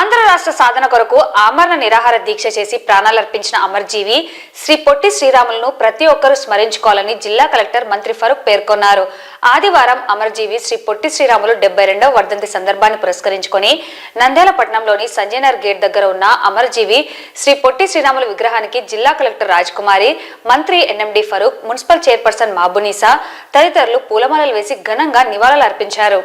ఆంధ్ర రాష్ట్ర సాధన కొరకు ఆమరణ నిరాహార దీక్ష చేసి ప్రాణాలర్పించిన అమర్జీవి శ్రీ పొట్టి శ్రీరాములను ప్రతి ఒక్కరూ స్మరించుకోవాలని జిల్లా కలెక్టర్ మంత్రి ఫరూక్ పేర్కొన్నారు. ఆదివారం అమర్జీవి శ్రీ పొట్టి శ్రీరాములు డెబ్బై రెండవ వర్ధంతి సందర్భాన్ని పురస్కరించుకొని నంద్యాల పట్టణంలోని సంజయనగర్ గేట్ దగ్గర ఉన్న అమర్జీవి శ్రీ పొట్టి శ్రీరాములు విగ్రహానికి జిల్లా కలెక్టర్ రాజ్కుమారి మంత్రి NMD Farooq municipal chairperson Mabunisa తదితరులు పూలమాలలు వేసి ఘనంగా నివాళులు అర్పించారు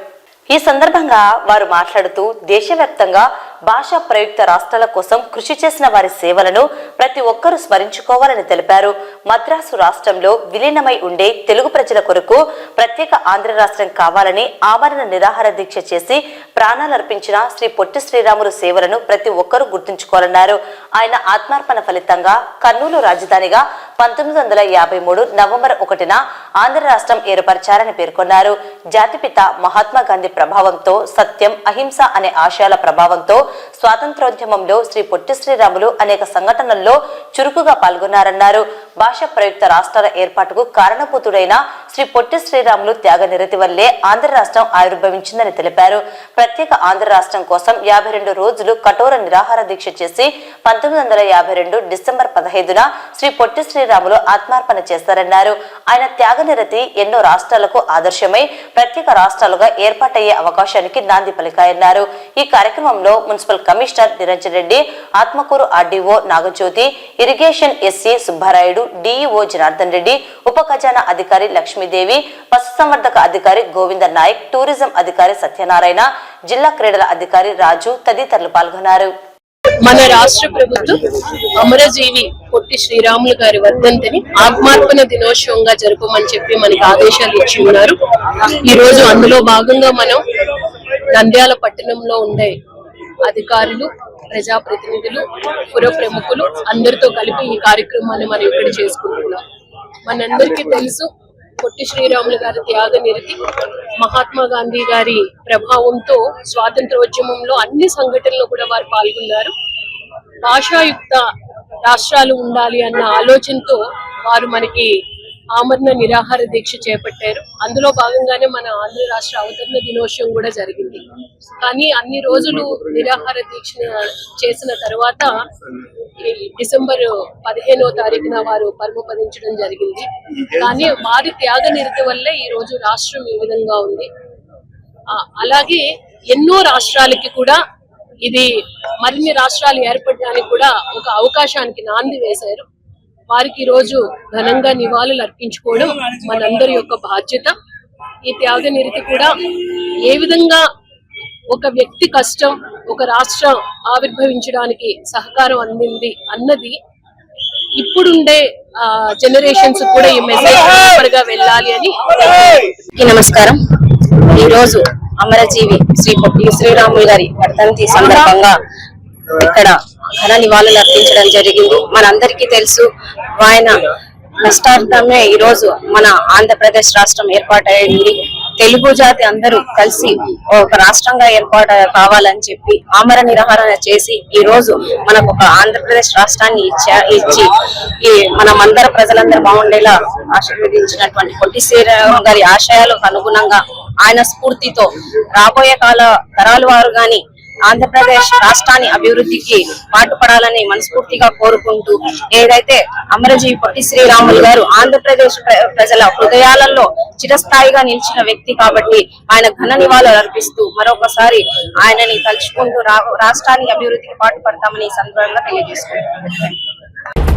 ఈ సందర్భంగా వారు మాట్లాడుతూ దేశవ్యాప్తంగా భాషా ప్రయుక్త రాష్ట్రాల కోసం కృషి చేసిన వారి సేవలను ప్రతి ఒక్కరూ స్మరించుకోవాలని తెలిపారు. మద్రాసు రాష్ట్రంలో విలీనమై ఉండే తెలుగు ప్రజల కొరకు ప్రత్యేక ఆంధ్ర రాష్ట్రం కావాలని ఆమరణ నిరాహార దీక్ష చేసి ప్రాణాలర్పించిన శ్రీ పొట్టి శ్రీరాములు సేవలను ప్రతి ఒక్కరూ గుర్తుంచుకోవాలన్నారు. ఆయన ఆత్మార్పణ ఫలితంగా కర్నూలు రాజధానిగా పంతొమ్మిది వందల యాభై మూడు నవంబర్ ఒకటిన ఆంధ్ర రాష్ట్రం ఏర్పరిచారని పేర్కొన్నారు. జాతిపిత మహాత్మా గాంధీ ప్రభావంతో సత్యం అహింస అనే ఆశయాల ప్రభావంతో స్వాతంత్రోద్యమంలో శ్రీ పొట్టి శ్రీరాములు అనేక సంఘటనల్లో చురుకుగా పాల్గొన్నారన్నారు. భాష ప్రయుక్త రాష్ట్రాల ఏర్పాటుకు కారణభూతుడైన శ్రీ పొట్టి శ్రీరాములు త్యాగ నిరతి వల్లే ఆంధ్ర రాష్ట్రం ఆవిర్భవించిందని తెలిపారు. ప్రత్యేక ఆంధ్ర రాష్ట్రం కోసం యాభై రెండు రోజులు కఠోర నిరాహార దీక్ష చేసి పంతొమ్మిది వందల యాభై రెండు డిసెంబర్ పదహైదున శ్రీ పొట్టి శ్రీరాములు ఆత్మార్పణ చేస్తారన్నారు. ఆయన త్యాగ నిరతి ఎన్నో రాష్ట్రాలకు ఆదర్శమై ప్రత్యేక రాష్ట్రాలుగా ఏర్పాటయ్యే అవకాశానికి నాంది పలికాయన్నారు. ఈ కార్యక్రమంలో municipal commissioner Niranjan Reddy Atmakur RDO Nagajyothi irrigation SE Subbarayudu DEO Janardhan Reddy ఉప ఖజానా అధికారి లక్ష్మీదేవి పశుసంవర్ధక అధికారి గోవింద నాయక్ టూరిజం అధికారి సత్యనారాయణ జిల్లా క్రీడల అధికారి రాజు తదితరులు పాల్గొన్నారు. మన రాష్ట్ర ప్రభుత్వం అమరజీవి పొట్టి శ్రీరాములు గారి వర్ధంతిని ఆత్మార్పణ దినోత్సవంగా జరపమని చెప్పి మనకి ఆదేశాలు ఇచ్చి ఉన్నారు. ఈ రోజు అందులో భాగంగా మనం నంద్యాల పట్టణంలో ఉండే అధికారులు ప్రజాప్రతినిధులు పుర ప్రముఖులు అందరితో కలిపి ఈ కార్యక్రమాన్ని మనం ఇక్కడ చేసుకుంటున్నాం. మనందరికీ తెలుసు పొట్టి శ్రీరాములు గారి త్యాగ నిరతి మహాత్మా గాంధీ గారి ప్రభావంతో స్వాతంత్రోద్యమంలో అన్ని సంఘటనలు కూడా వారు పాల్గొన్నారు. భాషాయుక్త రాష్ట్రాలు ఉండాలి అన్న ఆలోచనతో వారు మనకి ఆమరణ నిరాహార దీక్ష చేపట్టారు. అందులో భాగంగానే మన ఆంధ్ర రాష్ట్ర అవతరణ దినోత్సవం కూడా జరిగింది. కానీ అన్ని రోజులు నిరాహార దీక్ష చేసిన తర్వాత డిసెంబర్ పదిహేనో తారీఖున వారు పరమపదించడం జరిగింది. కానీ వారి త్యాగ నిరతి వల్లే ఈ రోజు రాష్ట్రం ఈ విధంగా ఉంది. ఆ, అలాగే ఎన్నో రాష్ట్రాలకి కూడా ఇది మరిన్ని రాష్ట్రాలు ఏర్పడడానికి కూడా ఒక అవకాశానికి నాంది వేశారు. వారికి ఈరోజు రోజు ఘనంగా నివాళులు అర్పించుకోవడం మనందరి యొక్క బాధ్యత. ఈ త్యాగ నిరతి కూడా ఏ విధంగా ఒక వ్యక్తి కష్టం ఒక రాష్ట్రం ఆవిర్భవించడానికి సహకారం అందింది అన్నది ఇప్పుడుండే జనరేషన్స్ కూడా ఈ మెసేజ్ వెళ్ళాలి అని నమస్కారం. ఈ రోజు అమరజీవి శ్రీ పొట్టి శ్రీరాములు గారి వర్ధంతి సందర్భంగా ఇక్కడ ఘన నివాళులు అర్పించడం జరిగింది. మనందరికీ తెలుసు ఆయన నష్టార్థమే ఈ రోజు మన ఆంధ్రప్రదేశ్ రాష్ట్రం ఏర్పాటైంది. తెలుగు జాతి అందరూ కలిసి ఒక రాష్ట్రంగా ఏర్పాటు కావాలని చెప్పి ఆమర నిరాహరణ చేసి ఈ రోజు మనకు ఒక ఆంధ్రప్రదేశ్ రాష్ట్రాన్ని ఇచ్చా ఇచ్చి ఈ మనం అందరు ప్రజలందరూ బాగుండేలా ఆశీర్వదించినటువంటి కొట్టి శ్రీరామ్ గారి ఆశయాలకు అనుగుణంగా ఆయన స్ఫూర్తితో రాబోయే కాల తరాల వారు గాని ఆంధ్రప్రదేశ్ రాష్ట్రాన్ని అభివృద్ధికి పాటుపడాలని మనస్ఫూర్తిగా కోరుకుంటూ ఏదైతే అమరజీవి పొట్టి శ్రీరాములు గారు ఆంధ్రప్రదేశ్ ప్ర- ప్రజల హృదయాలలో చిరస్థాయిగా నిలిచిన వ్యక్తి కాబట్టి ఆయన ఘన నివాళులు అర్పిస్తూ మరొకసారి ఆయనని తలుచుకుంటూ రా- రాష్ట్రాన్ని అభివృద్ధికి పాటుపడతామని సందర్భంగా తెలియజేసుకుంటున్నాను.